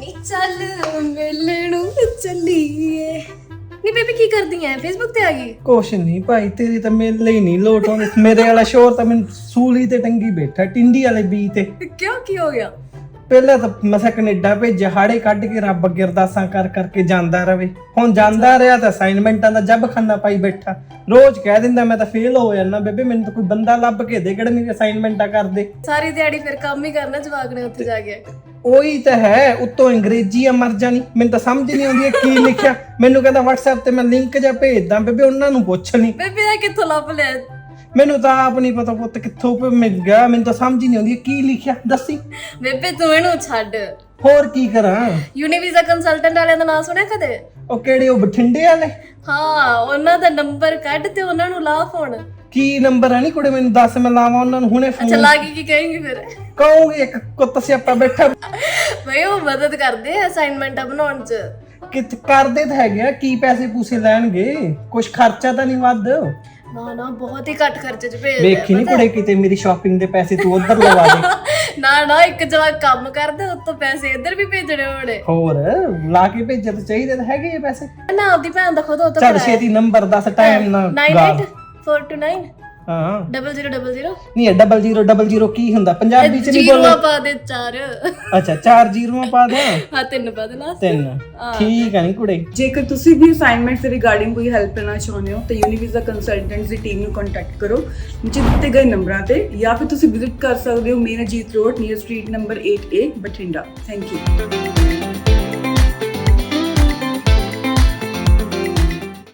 ਨੀ ਚੱਲ ਮੇਲੇ ਨੂੰ ਚੱਲੀਏ। ਨੀ ਬੇਬੀ ਕੀ ਕਰਦੀ ਐ? ਫੇਸਬੁੱਕ ਤੇ ਆ ਗਈ? ਕੁਛ ਨਹੀਂ ਭਾਈ ਤੇਰੀ ਤਾਂ ਮੇਲੇ ਹੀ ਨਹੀਂ ਲੋਟ ਆਉਂਦੇ ਮੇਰੇ ਵਾਲਾ ਸ਼ੋਰ ਤਾਂ ਮੈਨੂੰ ਸੂਲੀ ਤੇ ਟੰਗੀ ਬੈਠਾ ਟਿੰਡੀ ਵਾਲੇ ਬੀ ਤੇ। ਕਿਉਂ ਕੀ ਹੋ ਗਿਆ? ਪਹਿਲਾਂ ਤਾਂ ਮਸਾ ਕੈਨੇਡਾ ਭੇਜਿਆ ਹਾੜੇ ਕੱਢ ਕੇ ਰੱਬ ਅੱਗੇ ਅਰਦਾਸਾਂ ਕਰ ਕਰਕੇ ਜਾਂਦਾ ਰਵੇ। ਹੁਣ ਜਾਂਦਾ ਰਿਹਾ ਤਾਂ ਅਸਾਈਨਮੈਂਟਾਂ ਦਾ ਜੱਬ ਖਾਨਾ ਪਾਈ ਬੈਠਾ। ਰੋਜ਼ ਕਹਿ ਦਿੰਦਾ ਮੈਂ ਤਾਂ ਫੇਲ ਹੋ ਜਾਣਾ ਬੇਬੇ ਮੈਨੂੰ ਤਾਂ ਕੋਈ ਬੰਦਾ ਲੱਭ ਕੇ ਦੇ ਕਿਹੜਾ ਮੇਰੀ ਅਸਾਈਨਮੈਂਟਾਂ ਕਰਦੇ। ਸਾਰੀ ਦਿਹਾੜੀ ਫਿਰ ਕੰਮ ਹੀ ਕਰਨਾ ਜਵਾਕ ਨੇ ਉੱਥੇ ਜਾ ਕੇ। ਉਹੀ ਤਾਂ ਹੈ ਉੱਤੋਂ ਅੰਗਰੇਜ਼ੀ ਆ ਮਰ ਜਾਣੀ। ਮੈਨੂੰ ਤਾਂ ਸਮਝ ਨਹੀਂ ਆਉਂਦੀ ਇਹ ਕੀ ਲਿਖਿਆ। ਮੈਨੂੰ ਕਹਿੰਦਾ WhatsApp ਤੇ ਮੈਂ ਲਿੰਕ ਜਾਂ ਭੇਜਦਾ ਬੇਬੇ ਉਹਨਾਂ ਨੂੰ ਪੁੱਛ ਨਹੀਂ ਬੇਬੀ ਆ ਕਿੱਥੋਂ ਲੱਭ ਲਿਆ? ਮੈਨੂੰ ਤਾਂ ਆਪ ਨਹੀਂ ਪਤਾ ਪੁੱਤ ਕਿੱਥੋਂ ਪ- ਮਿਲ ਗਿਆ। ਮੈਨੂੰ ਤਾਂ ਸਮਝ ਹੀ ਨਹੀਂ ਆਉਂਦੀ ਇਹ ਕੀ ਲਿਖਿਆ। ਦੱਸੀ। ਬੇਬੇ ਤੂੰ ਇਹਨੂੰ ਛੱਡ। ਹੋਰ ਕੀ ਕਰਾਂ? ਯੂਨੀਵੀਜ਼ਾ ਕੰਸਲਟੈਂਟ ਵਾਲਿਆਂ ਦਾ ਨਾਮ ਸੁਣਿਆ ਕਦੇ? ਉਹ ਕਿਹੜੇ ਉਹ ਬਠਿੰਡੇ ਵਾਲੇ? ਹਾਂ ਉਹਨਾਂ ਦਾ ਨੰਬਰ ਕੱਢ ਤੇ ਉਹਨਾਂ ਨੂੰ ਲਾ ਫੋਨ ਕੀ ਨੰਬਰ ਹੈ ਨਹੀਂ ਕੁੜੇ ਮੈਨੂੰ ਦੱਸ ਮੈਂ ਲਾਵਾਂ ਉਹਨਾਂ ਨੂੰ ਹੁਣੇ ਫੋਨ। ਲਾ ਕੇ ਕੀ ਕਹੇਂਗੀ ਫਿਰ? ਕਹੂੰਗੀ ਇੱਕ ਕੁੱਤ ਸਿਆਪਾ ਬੈਠਾ। ਬਈ ਉਹ ਮਦਦ ਕਰਦੇ ਆ ਅਸਾਈਨਮੈਂਟਾਂ ਬਣਾਉਣ 'ਚ। ਕਿਤ ਕਰਦੇ ਤਾਂ ਹੈਗੇ ਆ ਕੀ ਪੈਸੇ ਪੂਸੇ ਲੈਣਗੇ? ਕੁਛ ਖਰਚਾ ਤਾਂ ਨਹੀਂ ਵੱਧ। ਨਾ ਨਾ ਬਹੁਤ ਹੀ ਘੱਟ ਖਰਚੇ 'ਚ ਭੇਜਦੇ ਆ, ਵੇਖੀ ਨਹੀਂ ਕੁੜੇ ਕਿਤੇ ਮੇਰੀ ਸ਼ਾਪਿੰਗ ਦੇ ਪੈਸੇ ਤੂੰ ਉਧਰ ਲਵਾ ਦੇ। ਨਾ ਨਾ ਇੱਕ ਜਵਾਕ ਕੰਮ ਕਰਦਾ ਉੱਤੋਂ ਪੈਸੇ ਇੱਧਰ ਵੀ ਭੇਜਣੇ ਹੋਣੇ। ਹੋਰ ਲਾ ਕੇ ਭੇਜੇ ਤਾਂ ਚਾਹੀਦੇ ਤਾਂ ਹੈਗੇ ਆ ਪੈਸੇ। ਨਾ ਆਪਦੀ ਭੈਣ ਦਾ ਖੁਦ ਉਹ ਤਾਂ ਚੱਲ ਛੇਤੀ ਨੰਬਰ ਦੱਸ ਟਾਈਮ ਨਾ 98 ਹਾਂ। 0000 ਨਹੀਂ ਇਹ ਡਬਲ ਕੀ ਹੁੰਦਾ? ਪੰਜਾਬੀ ਚ ਨਹੀਂ ਬੋਲਦੇ ਅੱਛਾ ਚਾਰ ਜ਼ੀਰੋਆਂ ਪਾ ਦੇ। ਹਾਂ ਤਿੰਨ ਪਾ ਦੇ ਲਾਸਟ ਤਿੰਨ। ਠੀਕ ਆ ਨਹੀਂ ਕੁੜੇ। ਜੇਕਰ ਤੁਸੀਂ ਵੀ ਅਸਾਈਨਮੈਂਟਸ ਦੇ ਰਿਗਾਰਡਿੰਗ ਕੋਈ ਹੈਲਪ ਲੈਣਾ ਚਾਹੁੰਦੇ ਹੋ ਤਾਂ ਯੂਨੀਵਿਜ਼ਾ ਕੰਸਲਟੈਂਟਸ ਦੀ ਟੀਮ ਨੂੰ ਕੰਟੈਕਟ ਕਰੋ ਨੀਚੇ ਦਿੱਤੇ ਗਏ ਨੰਬਰਾਂ ਤੇ ਜਾਂ ਫਿਰ ਤੁਸੀਂ ਵਿਜ਼ਿਟ ਕਰ ਸਕਦੇ ਹੋ main Ajit road near street number 8A Bathinda. Thank you